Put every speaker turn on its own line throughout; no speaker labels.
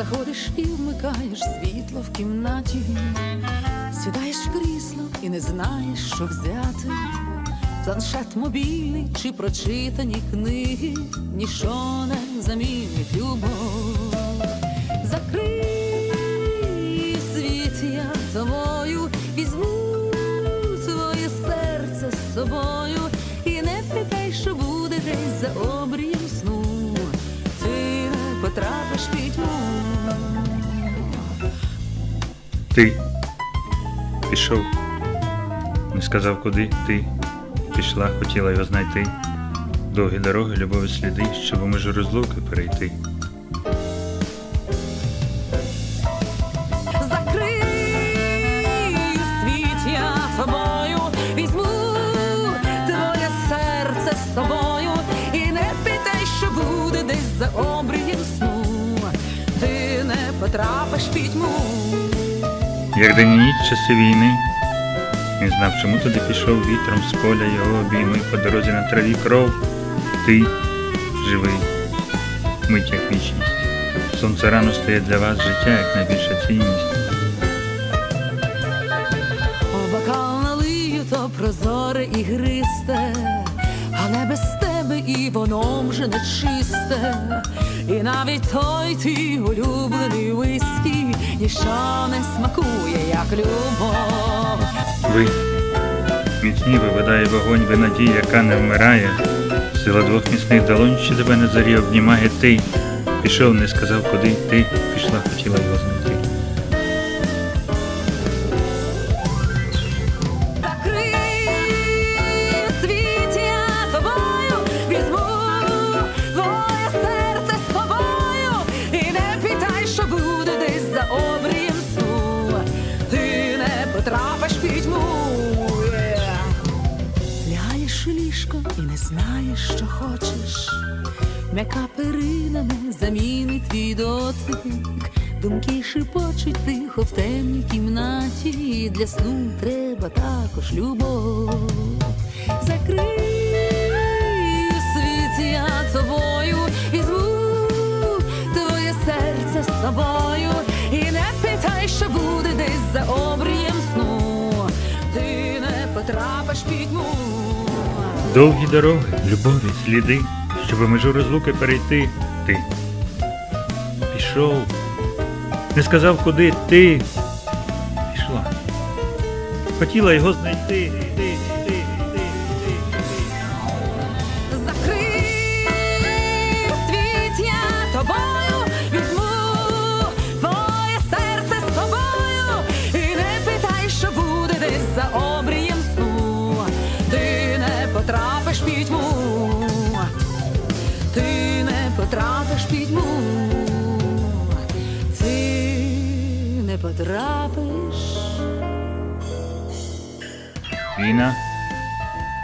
Заходиш і вмикаєш світло в кімнаті, сідаєш в крісло і не знаєш, що взяти. Планшет мобільний чи прочитані книги, ніщо не замінить любов. Закрий світ я тобою, візьму своє серце з собою і не питай, що буде десь за обрієм Ти
пішов, не сказав, куди ти пішла, хотіла його знайти. Довгі дороги, любові сліди, щоб у межу розлуки перейти.
За обрієм сну. Ти не потрапиш пітьму.
Як день ніч часи війни, не знав, чому туди пішов вітром з поля його обійми по дорозі на траві кров. Ти живий, мить як вічність. Сонце рано стає для вас життя, як найбільша цінність.
У бокал налию, то прозоре і гристе, і воно вже не чисте. І навіть той твій улюблений виски ніщо не смакує, як любов.
Ви міцні ви вода і вогонь, ви надія, яка не вмирає. Сила двох міцних долонь, що тебе на зорі обнімає ти. Пішов, не сказав, куди ти пішла, хотіла його знайти.
І не знаєш, що хочеш. М'яка перина не замінить твій дотик. Думки шепочуть тихо в темній кімнаті. Для сну треба також любов. Закрию світ я тобою, візьму твоє серце з собою. І не питай, що буде десь за обрієм сну. Ти не потрапиш в пітьму.
Довгі дороги, любові, сліди, щоб межу розлуки перейти ти. Пішов, не сказав, куди ти пішла. Хотіла його знайти.
Пітьму, ти не потрапиш пітьму, ти не потрапиш.
Війна.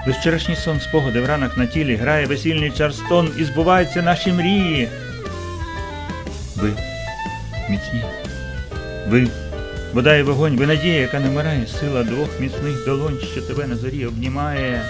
Вчорашній сон спогади в ранах на тілі грає весільний чарстон і збуваються наші мрії. Ви міцні. Ви вода і вогонь, ви надія, яка не вмирає, сила двох міцних долонь, що тебе на зорі обнімає.